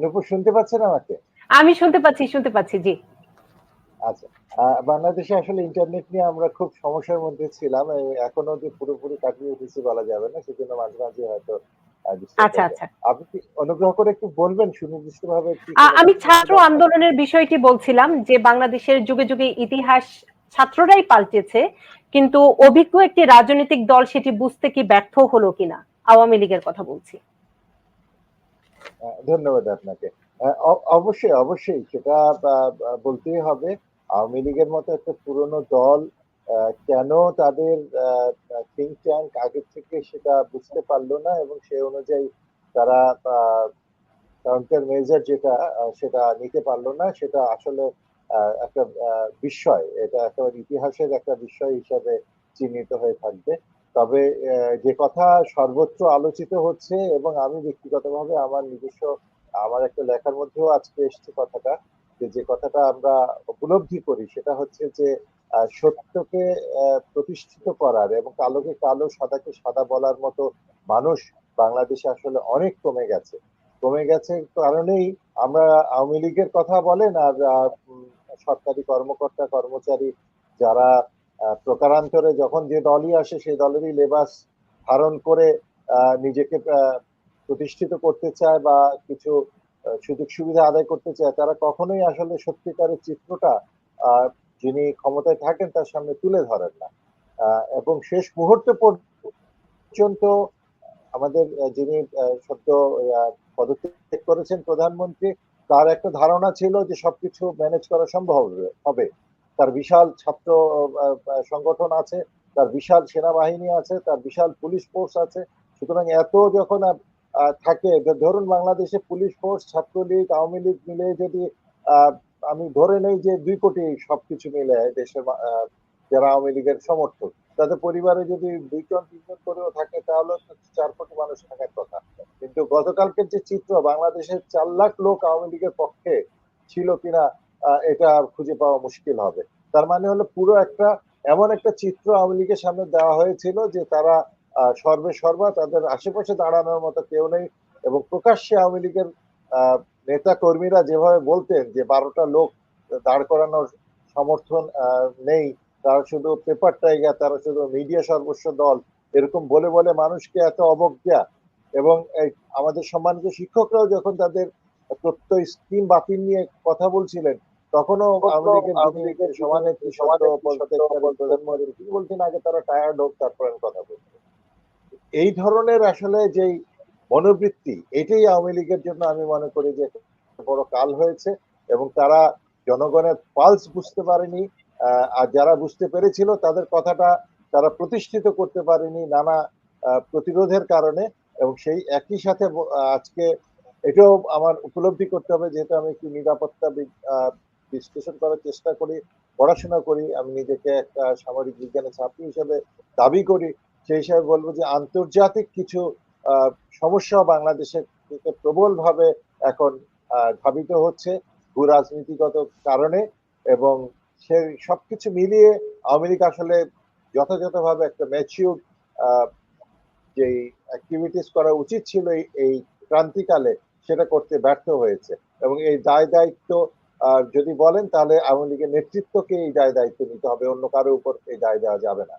নুপুর শুনতে পাচ্ছেন আমাকে? আমি শুনতে পাচ্ছি শুনতে পাচ্ছি জি। আচ্ছা বাংলাদেশে আসলে ইন্টারনেট নিয়ে আমরা খুব সমস্যার মধ্যে ছিলাম। এখনও যে পুরোপুরি কাটিয়ে উঠেছি বলা যাবে না সেজন্য মাঝে মাঝে হয়তো আচ্ছা আচ্ছা। আপনি অনুগ্রহ করে একটু বলবেন সুনির্দিষ্টভাবে আমি ছাত্র আন্দোলনের বিষয়টি বলছিলাম যে বাংলাদেশের যুগে যুগে ইতিহাস ছাত্ররাই পাল্টেছে কিন্তু অভিজ্ঞ একটি রাজনৈতিক দল সেটি বুঝতে কি ব্যর্থ হলো কিনা আওয়ামী লীগের কথা বলছি। ধন্যবাদ আপনাকে। অবশ্যই অবশ্যই, সেটা বলতেই হবে, আওয়ামী লীগের মতো একটা পুরনো দল কেন তাদের থিঙ্ক ট্যাঙ্ক আগের থেকে সেটা বুঝতে পারল না এবং সে অনুযায়ী তারা কাউন্টার মেজার যেটা সেটা নিতে পারল না, সেটা আসলে একটা বিস্ময় এটা একেবারে ইতিহাসের একটা বিষয় হিসাবে চিহ্নিত হয়ে থাকবে। তবে যে কথা সর্বত্র আলোচিত হচ্ছে এবং আমি ব্যক্তিগতভাবে আমার নিজস্ব, আমার একটা লেখার মধ্যেও আজকে এসছে কথাটা, যে যে কথাটা আমরা উপলব্ধি করি সেটা হচ্ছে যে সত্যকে প্রতিষ্ঠিত করার এবং কালোকে কালো, সাদাকে সাদা বলার মতো মানুষ বাংলাদেশে আসলে অনেক কমে গেছে। কমে গেছে কারণেই আমরা আওয়ামী লীগের কথা বলেন আর সরকারি কর্মকর্তা, কর্মচারী যারা প্রকারান্তরে যখন যে দলই আসে, সেই দলেরই লেবাস ধারণ করে নিজেকে প্রতিষ্ঠিত করতে চায় বা কিছু সুযোগ সুবিধা আদায় করতে চায়, তারা কখনোই আসলে সত্যিকারের চিত্রটা যিনি ক্ষমতায় থাকেন তার সামনে তুলে ধরেন না। এবং শেষ মুহূর্ত পর্যন্ত আমাদের যিনি সদ্য পদত্যাগ করেছেন প্রধানমন্ত্রী, তার একটা ধারণা ছিল যে সবকিছু ম্যানেজ করা সম্ভব হবে। তার বিশাল ছাত্র সংগঠন আছে, তার বিশাল সেনাবাহিনী আছে, তার বিশাল পুলিশ ফোর্স আছে। সুতরাং এত যখন থাকে ধরুন বাংলাদেশে police force Chhatra League, Awami league মিলে যদি আমি ধরে নেই যে দুই কোটি সবকিছু মিলে দেশের যারা আওয়ামী লীগের সমর্থক, তাদের পরিবারে যদি দুইজন, তিনজন করেও থাকে, তাহলে চার কোটি মানুষ থাকার কথা। কিন্তু গতকালকের যে চিত্র, বাংলাদেশের চার লাখ লোক আওয়ামী লীগের পক্ষে ছিল কিনা এটা খুঁজে পাওয়া মুশকিল হবে। তার মানে হলো পুরো একটা, এমন একটা চিত্র আওয়ামী লীগের সামনে দেওয়া হয়েছিল যে তারা সর্বে সর্বা তাদের আশেপাশে দাঁড়ানোর মতো কেউ নেই এবং প্রকাশ্যে আওয়ামী লীগের নেতা কর্মীরা যেভাবে বলতেন যে বারোটা লোক দাঁড় করানোর সমর্থন নেই, তারা শুধু পেপার টাইগার তারা শুধু মিডিয়া সর্বস্ব দল, এরকম বলে বলে মানুষকে এত অবজ্ঞা। এবং আমাদের সম্মানিত শিক্ষকরাও যখন তাদের প্রত্যয় স্কিম বাতিল নিয়ে কথা বলছিলেন তখনও আওয়ামী লীগের সমানেত্রী সমানেত্রী প্রধানমন্ত্রী বলছেন আগে তারা টায়ার্ড হোক তারপরে কথা বলব এই ধরনের আসলে যেই মনোবৃত্তি এটাই আওয়ামী লীগের জন্য আমি মনে করি যে বড় কাল হয়েছে এবং তারা জনগণের পালস বুঝতে পারেনি আর যারা বুঝতে পেরেছিল তাদের কথাটা তারা প্রতিষ্ঠিত করতে পারেনি নানা প্রতিরোধের কারণে এবং সেই একই সাথে আজকে এটাও আমার উপলব্ধি করতে হবে যেহেতু আমি একটু নিরাপত্তা বিশ্লেষণ করার চেষ্টা করি, পড়াশোনা করি, আমি নিজেকে একটা সামরিক বিজ্ঞানের ছাত্র হিসেবে দাবি করি। সেই হিসাবে বলব যে আন্তর্জাতিক কিছু সমস্যা বাংলাদেশের প্রবলভাবে এখন ধাবিত হচ্ছে ভূ রাজনীতিগত কারণে এবং সে সবকিছু মিলিয়ে লীগ আসলে যথাযথভাবে একটা ম্যাচিউর যে অ্যাক্টিভিটিস করা উচিত ছিল এই- ক্রান্তিকালে সেটা করতে ব্যর্থ হয়েছে এবং এই দায় দায়িত্ব যদি বলেন তাহলে আওয়ামী লীগের নেতৃত্বকে এই দায় দায়িত্ব নিতে হবে, অন্য কারও উপর এই দায় দেওয়া যাবে না।